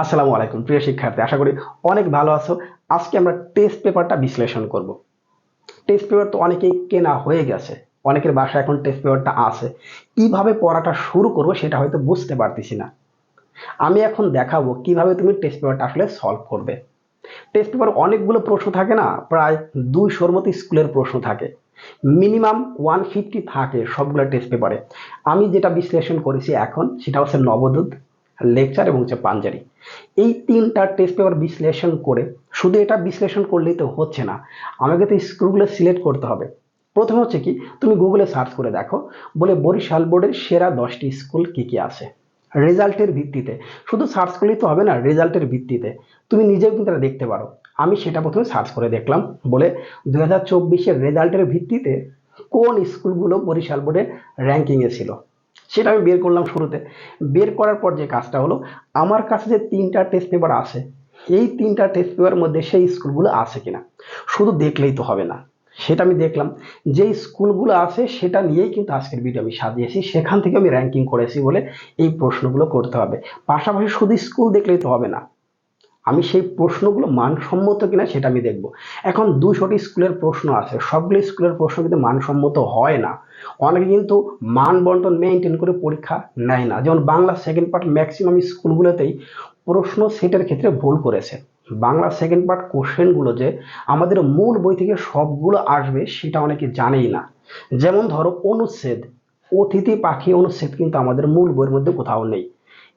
আসসালামু আলাইকুম, প্রিয় শিক্ষার্থী, আশা করি অনেক ভালো আছো। আজকে আমরা টেস্ট পেপারটা বিশ্লেষণ করব। টেস্ট পেপার তো অনেকেই কেনা হয়ে গেছে, অনেকের বাসায় এখন টেস্ট পেপারটা আছে। কীভাবে পড়াটা শুরু করব সেটা হয়তো বুঝতে পারতেছি না। আমি এখন দেখাবো কীভাবে তুমি টেস্ট পেপারটা আসলে সলভ করবে। টেস্ট পেপার অনেকগুলো প্রশ্ন থাকে না, প্রায় দুইশোর মতো স্কুলের প্রশ্ন থাকে। মিনিমাম ওয়ান ফিফটি থাকে সবগুলো টেস্ট পেপারে আমি যেটা বিশ্লেষণ করেছি এখন, সেটা হচ্ছে নবদূত। লেকচার এবং হচ্ছে পাঞ্জারি এই তিনটা টেস্ট পেপার বিশ্লেষণ করে, শুধু এটা বিশ্লেষণ করলেই তো হচ্ছে না, আমাকে তো স্কুলগুলো সিলেক্ট করতে হবে। প্রথমে হচ্ছে কি, তুমি গুগলে সার্চ করে দেখো, বলে বরিশাল বোর্ডের সেরা দশটি স্কুল কি কি আছে? রেজাল্টের ভিত্তিতে। শুধু সার্চ করলেই তো হবে না রেজাল্টের ভিত্তিতে। তুমি নিজেও কিন্তু দেখতে পারো। আমি সেটা প্রথমে সার্চ করে দেখলাম, বলে দু হাজার রেজাল্টের ভিত্তিতে কোন স্কুলগুলো বরিশাল বোর্ডে র্যাঙ্কিংয়ে ছিল? সেটা আমি বের করলাম শুরুতে। বের করার পর যে কাজটা হলো, আমার কাছে যে তিনটা টেস্ট পেপার আছে, এই তিনটা টেস্ট পেপারের মধ্যে সেই স্কুলগুলো আছে কিনা? শুধু দেখলেই তো হবে না। সেটা আমি দেখলাম। যে স্কুলগুলো আছে, সেটা নিয়েই কিন্তু আজকের ভিডিও আমি সাজিয়েছি। সেখান থেকে আমি র্যাঙ্কিং করেছি বলে এই প্রশ্নগুলো করতে হবে। পাশাপাশি শুধু স্কুল দেখলেই তো হবে না আমি সেই প্রশ্নগুলো মানসম্মত কিনা সেটা আমি দেখব। এখন দুশোটি স্কুলের প্রশ্ন আছে। সবগুলো স্কুলের প্রশ্ন কিন্তু মানসম্মত হয় না। অনেকে কিন্তু মান বন্টন মেনটেন করে পরীক্ষা নেয় না। যেমন বাংলা সেকেন্ড পার্ট ম্যাক্সিমাম স্কুলগুলোতেই প্রশ্ন সেটের ক্ষেত্রে ভুল করেছে। বাংলা সেকেন্ড পার্ট কোশ্চেনগুলো যে আমাদের মূল বই থেকে সবগুলো আসবে সেটা অনেকে জানেই না। যেমন ধরো অনুচ্ছেদ। অতিথি পাখি অনুচ্ছেদ কিন্তু আমাদের মূল বইয়ের মধ্যে কোথাও নেই।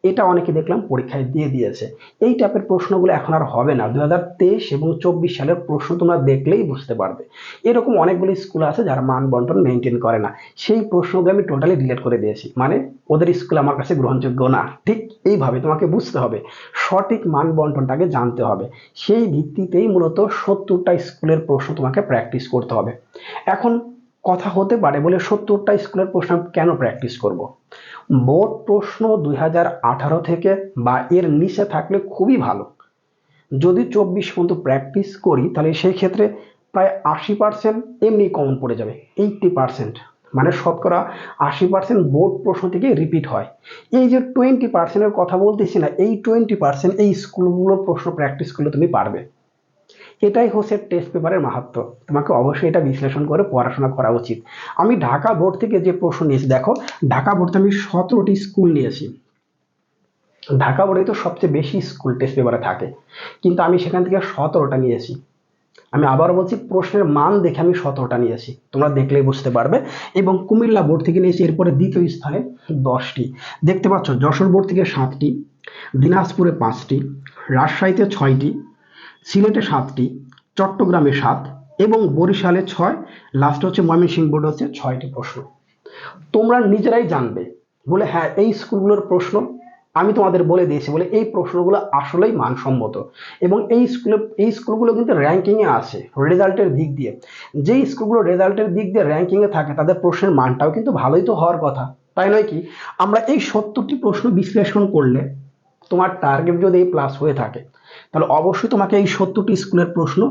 এটা অনেকে দেখলাম পরীক্ষায় দিয়ে দিয়েছে। এই টাইপের প্রশ্নগুলো এখন আর হবে না। দু হাজার তেইশ এবং চব্বিশ সালের প্রশ্ন তোমরা দেখলেই বুঝতে পারবে। এরকম অনেকগুলো স্কুল আছে যারা মান বন্টন মেনটেন করে না। সেই প্রশ্নগুলো আমি টোটালি ডিলেট করে দিয়েছি। মানে ওদের স্কুল আমার কাছে গ্রহণযোগ্য না। ঠিক এইভাবে তোমাকে বুঝতে হবে। সঠিক মান বন্টনটাকে জানতে হবে। সেই ভিত্তিতেই মূলত সত্তরটা স্কুলের প্রশ্ন তোমাকে প্র্যাকটিস করতে হবে। এখন কথা হতে পারে বলে সত্তরটা স্কুলের প্রশ্ন কেন প্র্যাকটিস করব। বোর্ড প্রশ্ন দুই হাজার আঠারো থেকে বা এর নিচে থাকলে খুবই ভালো। যদি চব্বিশ পর্যন্ত প্র্যাকটিস করি, তাহলে সেই ক্ষেত্রে প্রায় আশি পার্সেন্ট এমনি কমন পড়ে যাবে এইটটি পার্সেন্ট মানে শতকরা আশি পার্সেন্ট বোর্ড প্রশ্ন থেকে রিপিট হয়। এই যে টোয়েন্টি পার্সেন্টের কথা বলতেছি না, এই টোয়েন্টি পার্সেন্ট এই স্কুলগুলোর প্রশ্ন প্র্যাকটিস করলে তুমি পারবে। এটাই হচ্ছে টেস্ট পেপারের মাহাত্ম তোমাকে অবশ্যই এটা বিশ্লেষণ করে পড়াশোনা করা উচিত। আমি ঢাকা বোর্ড থেকে যে প্রশ্ন নিয়েছি, দেখো, ঢাকা বোর্ড আমি সতেরোটি স্কুল নিয়েছি। ঢাকা বোর্ডে তো সবচেয়ে বেশি স্কুল টেস্ট পেপারে থাকে। কিন্তু আমি সেখান থেকে সতেরোটা নিয়েছি। আমি আবার বলছি, প্রশ্নের মান দেখে আমি সতেরোটা নিয়েছি। তোমরা দেখলেই বুঝতে পারবে। এবং কুমিল্লা বোর্ড থেকে নিয়েছি, এরপরে দ্বিতীয় স্থানে দশটি। দেখতে পাচ্ছ, যশোর বোর্ড থেকে সাতটি, দিনাজপুরে পাঁচটি, রাজশাহীতে ছয়টি সিলেটে সাতটি, চট্টগ্রামে সাত এবং বরিশালে ছয়। লাস্ট হচ্ছে ময়মনসিংহ বোর্ড হচ্ছে ছয়টি প্রশ্ন। তোমরা নিজেরাই জানবে বলে হ্যাঁ এই স্কুলগুলোর প্রশ্ন আমি তোমাদের বলে দিয়েছি বলে এই প্রশ্নগুলো আসলেই মানসম্মত। এবং এই স্কুলে, এই স্কুলগুলো কিন্তু র্যাঙ্কিংয়ে আছে রেজাল্টের দিক দিয়ে। যেই স্কুলগুলো রেজাল্টের দিক দিয়ে র্যাঙ্কিংয়ে থাকে, তাদের প্রশ্নের মানটাও কিন্তু ভালোই তো হওয়ার কথা। তাই নয় কি? আমরা এই সত্তরটি প্রশ্ন বিশ্লেষণ করলে তোমার টার্গেট যদি এই প্লাস হয়ে থাকে, তাহলে অবশ্যই তোমাকে এই সত্তরটি স্কুলের প্রশ্ন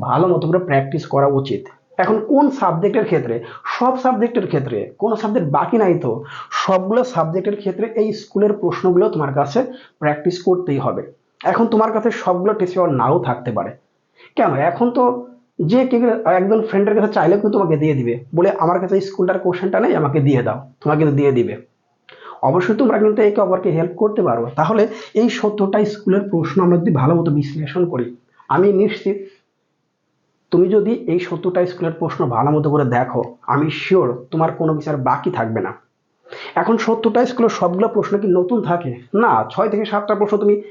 ভালো মতো করে প্র্যাকটিস করা উচিত। এখন কোন সাবজেক্টের ক্ষেত্রে, সব সাবজেক্টের ক্ষেত্রে, কোন সাবজেক্ট বাকি নাই তো, সবগুলো সাবজেক্টের ক্ষেত্রে এই স্কুলের প্রশ্নগুলো তোমার কাছে প্র্যাকটিস করতেই হবে। এখন তোমার কাছে সবগুলো টেস্ট পেপার নাও থাকতে পারে। কেন? এখন তো যে কে একজন ফ্রেন্ডের কাছে চাইলেও কিন্তু তোমাকে দিয়ে দিবে। বলে, আমার কাছে স্কুলটার কোশ্চেনটা নেই, আমাকে দিয়ে দাও। তোমাকে কিন্তু দিয়ে দিবে। অবশ্যই তোমরা কিন্তু একে অপরকে হেল্প করতে পারো। তাহলে এই সত্তরটা স্কুলের প্রশ্ন আমরা যদি ভালো মতো বিশ্লেষণ করি, আমি নিশ্চিত তুমি যদি এই সত্তরটা স্কুলের প্রশ্ন ভালো মতো করে দেখো, আমি শিওর তোমার কোনো আর বাকি থাকবে না। এখন সত্তরটা স্কুলের সবগুলো প্রশ্ন কি নতুন থাকে? না, ছয় থেকে সাতটা প্রশ্ন তুমি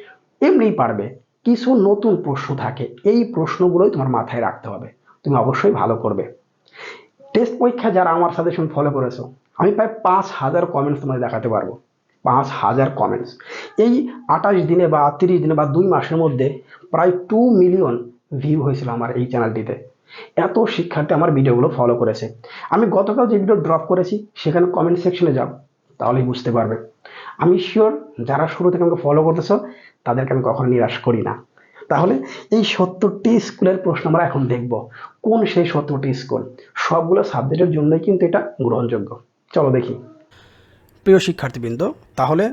এমনিই পারবে। কিছু নতুন প্রশ্ন থাকে, এই প্রশ্নগুলোই তোমার মাথায় রাখতে হবে। তুমি অবশ্যই ভালো করবে। টেস্ট পরীক্ষা যারা আমার সাজেশন ফলো করেছ আমি প্রায় পাঁচ হাজার কমেন্টস তোমাদের দেখাতে পারব। পাঁচ হাজার কমেন্টস এই আঠাশ দিনে বা তিরিশ দিনে বা দুই মাসের মধ্যে প্রায় টু মিলিয়ন ভিউ হয়েছিল আমার এই চ্যানেলটিতে এত শিক্ষার্থী আমার ভিডিওগুলো ফলো করেছে। আমি গতকাল যে ভিডিও ড্রপ করেছি, সেখানে কমেন্ট সেকশনে যাও, তাহলেই বুঝতে পারবে। আমি শিওর যারা শুরু থেকে আমাকে ফলো করতেছো, তাদেরকে আমি কখনো নিরাশ করি না। তাহলে এই সত্তরটি স্কুলের প্রশ্ন আমরা এখন দেখব। কোন সেই সত্তরটি স্কুল? সবগুলো সাবজেক্টের জন্যই কিন্তু এটা গ্রহণযোগ্য। চলো দেখি। প্রিয় শিক্ষার্থীবৃন্দ, তাহলে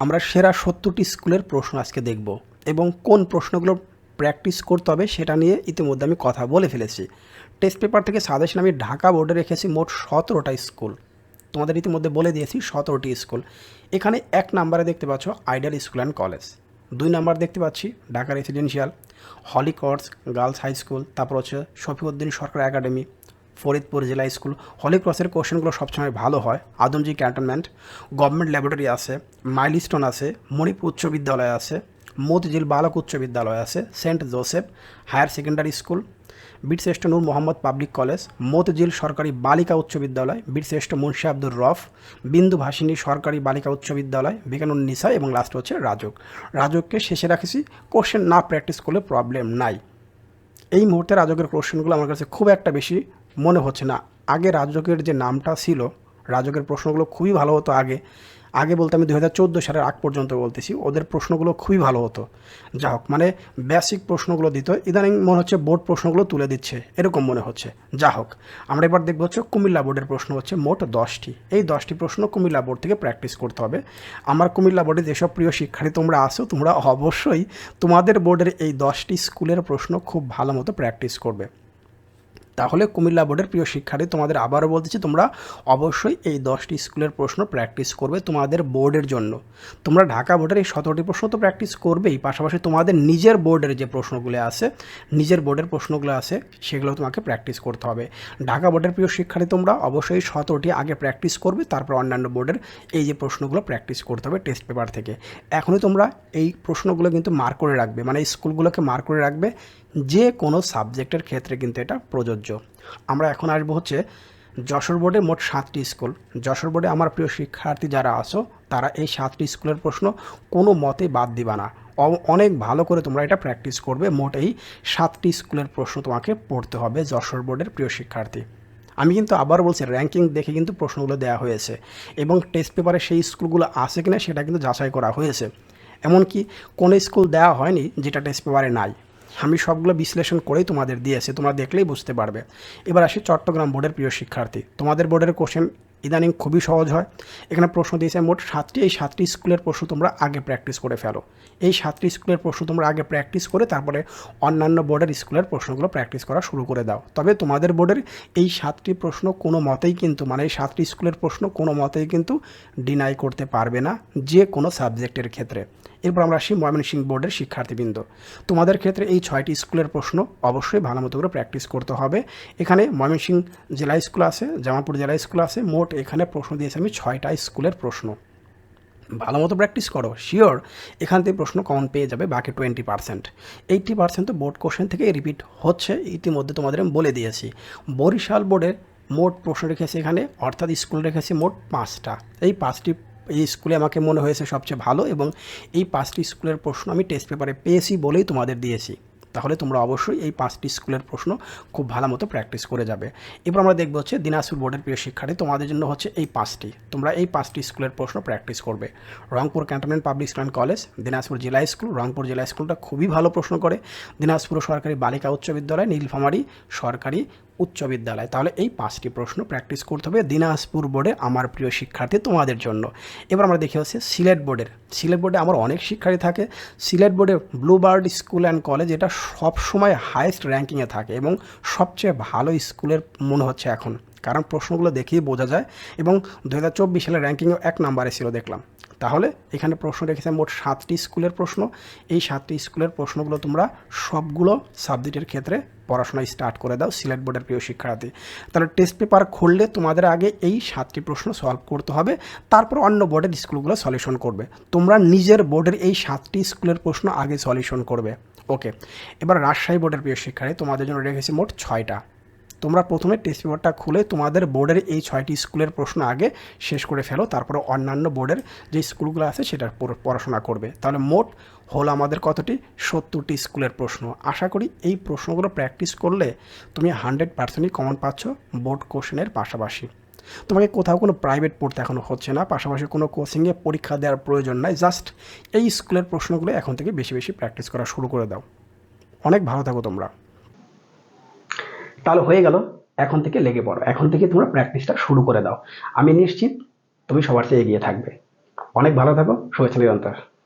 আমরা সেরা সত্তরটি স্কুলের প্রশ্ন আজকে দেখব এবং কোন প্রশ্নগুলো প্র্যাকটিস করতে হবে সেটা নিয়ে ইতিমধ্যে আমি কথা বলে ফেলেছি। টেস্ট পেপার থেকে সাজেশন আমি ঢাকা বোর্ডে রেখেছি মোট সতেরোটা স্কুল। তোমাদের ইতিমধ্যে বলে দিয়েছি সতেরোটি স্কুল। এখানে এক নাম্বারে দেখতে পাচ্ছ আইডিয়াল স্কুল অ্যান্ড কলেজ দুই নাম্বার দেখতে পাচ্ছি Dhaka residential holy cross girls high school তারপর হচ্ছে শফিউদ্দিন সরকার একাডেমি ফরিদপুর জেলা স্কুল হলিক্রসের কোশ্চেনগুলো সবসময় ভালো হয়। আদমজি ক্যান্টনমেন্ট, গভর্নমেন্ট ল্যাবরেটরি আছে, মাইলস্টোন আছে, মণিপুর উচ্চ বিদ্যালয় আছে, মতিঝিল বালক উচ্চ বিদ্যালয় আছে, saint Joseph higher secondary school, Birshreshtha Noor Mohammad public college, Motijheel সরকারি বালিকা উচ্চ বিদ্যালয়, বীরশ্রেষ্ঠ মুন্সি আব্দুর রফ, বিন্দু ভাসিনী সরকারি বালিকা উচ্চ বিদ্যালয়, বিকানুন নিসা এবং লাস্ট হচ্ছে রাজক। রাজককে শেষে রাখেছি কোশ্চেন না প্র্যাকটিস করলে প্রবলেম নাই। এই মুহূর্তে রাজকের কোশ্চেনগুলো আমার কাছে খুব একটা বেশি মনে হচ্ছে না। আগে রাজকের যে নামটা ছিল রাজকের প্রশ্নগুলো খুবই ভালো হতো আগে। আগে বলতে আমি দু হাজার চোদ্দ সালের আগ পর্যন্ত বলতেছি, ওদের প্রশ্নগুলো খুবই ভালো হতো। যা হোক মানে বেসিক প্রশ্নগুলো দিত, ইদানিং মনে হচ্ছে বোর্ড প্রশ্নগুলো তুলে দিচ্ছে, এরকম মনে হচ্ছে। যা হোক, আমরা এবার দেখব হচ্ছে কুমিল্লা বোর্ডের প্রশ্ন হচ্ছে মোট দশটি। এই দশটি প্রশ্ন কুমিল্লা বোর্ড থেকে প্র্যাকটিস করতে হবে। আমার কুমিল্লা বোর্ডে যেসব প্রিয় শিক্ষার্থী তোমরা আসো তোমরা অবশ্যই তোমাদের বোর্ডের এই দশটি স্কুলের প্রশ্ন খুব ভালো মতো প্র্যাকটিস করবে। তাহলে কুমিল্লা বোর্ডের প্রিয় শিক্ষার্থী তোমাদের আবারও বলতেছি তোমরা অবশ্যই এই দশটি স্কুলের প্রশ্ন প্র্যাকটিস করবে তোমাদের বোর্ডের জন্য। তোমরা ঢাকা বোর্ডের এই সতেরোটি প্রশ্ন তো প্র্যাকটিস করবেই, পাশাপাশি তোমাদের নিজের বোর্ডের যে প্রশ্নগুলো আছে, নিজের বোর্ডের প্রশ্নগুলো আছে, সেগুলো তোমাকে প্র্যাকটিস করতে হবে। ঢাকা বোর্ডের প্রিয় শিক্ষার্থী তোমরা অবশ্যই সতেরোটি আগে প্র্যাকটিস করবে, তারপর অন্যান্য বোর্ডের এই যে প্রশ্নগুলো প্র্যাকটিস করতে হবে টেস্ট পেপার থেকে। এখনই তোমরা এই প্রশ্নগুলো কিন্তু মার্ক করে রাখবে মানে স্কুলগুলোকে মার্ক করে রাখবে, যে কোনো সাবজেক্টের ক্ষেত্রে কিন্তু এটা প্রযোজ্য। আমরা এখন আসব হচ্ছে যশোর বোর্ডে মোট সাতটি স্কুল। যশোর বোর্ডে আমার প্রিয় শিক্ষার্থী যারা আছো, তারা এই সাতটি স্কুলের প্রশ্ন কোনো মতে বাদ দিবা না। অনেক ভালো করে তোমরা এটা প্র্যাকটিস করবে। মোট এই সাতটি স্কুলের প্রশ্ন তোমাকে পড়তে হবে যশোর বোর্ডের প্রিয় শিক্ষার্থী। আমি কিন্তু আবার বলছি র্যাঙ্কিং দেখে কিন্তু প্রশ্নগুলো দেওয়া হয়েছে এবং টেস্ট পেপারে সেই স্কুলগুলো আছে কিনা সেটা কিন্তু যাচাই করা হয়েছে। এমনকি কোনো স্কুল দেওয়া হয়নি যেটা টেস্ট পেপারে নাই। আমি সবগুলো বিশ্লেষণ করেই তোমাদের দিয়েছি, তোমরা দেখলেই বুঝতে পারবে। এবার আসি চট্টগ্রাম বোর্ডের প্রিয় শিক্ষার্থী। তোমাদের বোর্ডের কোশ্চেন ইদানিং খুবই সহজ হয়। এখানে প্রশ্ন দিয়েছে, মোট সাতটি, এই সাতটি স্কুলের প্রশ্ন তোমরা আগে প্র্যাকটিস করে ফেলো। এই সাতটি স্কুলের প্রশ্ন তোমরা আগে প্র্যাকটিস করে তারপরে অন্যান্য বোর্ডের স্কুলের প্রশ্নগুলো প্র্যাকটিস করা শুরু করে দাও। তবে তোমাদের বোর্ডের এই সাতটি প্রশ্ন কোনো মতেই কিন্তু মানে এই সাতটি স্কুলের প্রশ্ন কোনো মতেই কিন্তু ডিনাই করতে পারবে না যে কোনো সাবজেক্টের ক্ষেত্রে। এরপর আমরা আসি ময়মনসিংহ বোর্ডের শিক্ষার্থীবৃন্দ। তোমাদের ক্ষেত্রে এই ছয়টি স্কুলের প্রশ্ন অবশ্যই ভালো মতো করে প্র্যাকটিস করতে হবে। এখানে ময়মনসিংহ জেলা স্কুল আছে, জামালপুর জেলা স্কুল আছে, মোট এখানে প্রশ্ন দিয়েছি। আমি ছয়টা স্কুলের প্রশ্ন। ভালো মতো প্র্যাকটিস করো। শিওর এখান থেকে প্রশ্ন কমন পেয়ে যাবে, বাকি টোয়েন্টি পার্সেন্ট এইটটি পার্সেন্ট তো বোর্ড কোশ্চেন থেকে রিপিট হচ্ছে। ইতিমধ্যে তোমাদের আমি বলে দিয়েছি। বরিশাল বোর্ডের মোট প্রশ্ন রেখেছি এখানে, অর্থাৎ স্কুল রেখেছি মোট পাঁচটা। এই পাঁচটি, এই স্কুলে আমাকে মনে হয়েছে সবচেয়ে ভালো এবং এই পাঁচটি স্কুলের প্রশ্ন আমি টেস্ট পেপারে পেয়েছি বলেই তোমাদের দিয়েছি। তাহলে তোমরা অবশ্যই এই পাঁচটি স্কুলের প্রশ্ন খুব ভালো মতো প্র্যাকটিস করে যাবে। এবার আমরা দেখব হচ্ছে দিনাজপুর বোর্ডের প্রিয় শিক্ষার্থী, তোমাদের জন্য হচ্ছে এই পাঁচটি। তোমরা এই পাঁচটি স্কুলের প্রশ্ন প্র্যাকটিস করবে। Rangpur cantonment public school college Dinajpur জেলা স্কুল রংপুর জেলা স্কুলটা খুবই ভালো প্রশ্ন করে। দিনাজপুর সরকারি বালিকা উচ্চ বিদ্যালয়, নীলফামারি সরকারি উচ্চ বিদ্যালয়। তাহলে এই পাঁচটি প্রশ্ন প্র্যাকটিস করতে হবে দিনাজপুর বোর্ডে আমার প্রিয় শিক্ষার্থী তোমাদের জন্য। এবার আমরা দেখি হচ্ছে সিলেট বোর্ডের। সিলেট বোর্ডে আমার অনেক শিক্ষার্থী থাকে। সিলেট বোর্ডে blue bird school and college এটা সবসময় হায়েস্ট র্যাঙ্কিংয়ে থাকে এবং সবচেয়ে ভালো স্কুলের মনে হচ্ছে এখন। কারণ প্রশ্নগুলো দেখেই বোঝা যায় এবং দু হাজার চব্বিশ সালের র্যাঙ্কিংও এক নাম্বারে ছিল দেখলাম। তাহলে এখানে প্রশ্ন রেখেছে মোট সাতটি স্কুলের প্রশ্ন। এই সাতটি স্কুলের প্রশ্নগুলো তোমরা সবগুলো সাবজেক্টের ক্ষেত্রে পড়াশোনা স্টার্ট করে দাও সিলেট বোর্ডের প্রিয় শিক্ষার্থী। তাহলে টেস্ট পেপার খুললে তোমাদের আগে এই সাতটি প্রশ্ন সলভ করতে হবে, তারপর অন্য বোর্ডের স্কুলগুলো সলিউশন করবে। তোমরা নিজের বোর্ডের এই সাতটি স্কুলের প্রশ্ন আগে সলিউশন করবে। ওকে, এবার রাজশাহী বোর্ডের প্রিয় শিক্ষার্থী তোমাদের জন্য রেখেছি মোট ছয়টা। তোমরা প্রথমে টেস্ট পেপারটা খুলে তোমাদের বোর্ডের এই ছয়টি স্কুলের প্রশ্ন আগে শেষ করে ফেলো, তারপরে অন্যান্য বোর্ডের যে স্কুলগুলো আছে সেটার পড়াশোনা করবে। তাহলে মোট হলো আমাদের কতটি? সত্তরটি স্কুলের প্রশ্ন। আশা করি এই প্রশ্নগুলো প্র্যাকটিস করলে তুমি হান্ড্রেড পার্সেন্টই কমন পাচ্ছ বোর্ড কোশ্চেনের পাশাপাশি। তোমাকে কোথাও কোনো প্রাইভেট পড়তে এখনও হচ্ছে না, পাশাপাশি কোনো কোচিংয়ে পরীক্ষা দেওয়ার প্রয়োজন নাই জাস্ট এই স্কুলের প্রশ্নগুলো এখন থেকে বেশি বেশি প্র্যাকটিস করা শুরু করে দাও। অনেক ভালো থাকো তোমরা। তাহলে হয়ে গেল, এখন থেকে লেগে পড়ো। এখন থেকে তোমরা প্র্যাকটিসটা শুরু করে দাও। আমি নিশ্চিত তুমি সবার চেয়ে এগিয়ে থাকবে। অনেক ভালো থাকো, শুভেচ্ছা নিরন্তর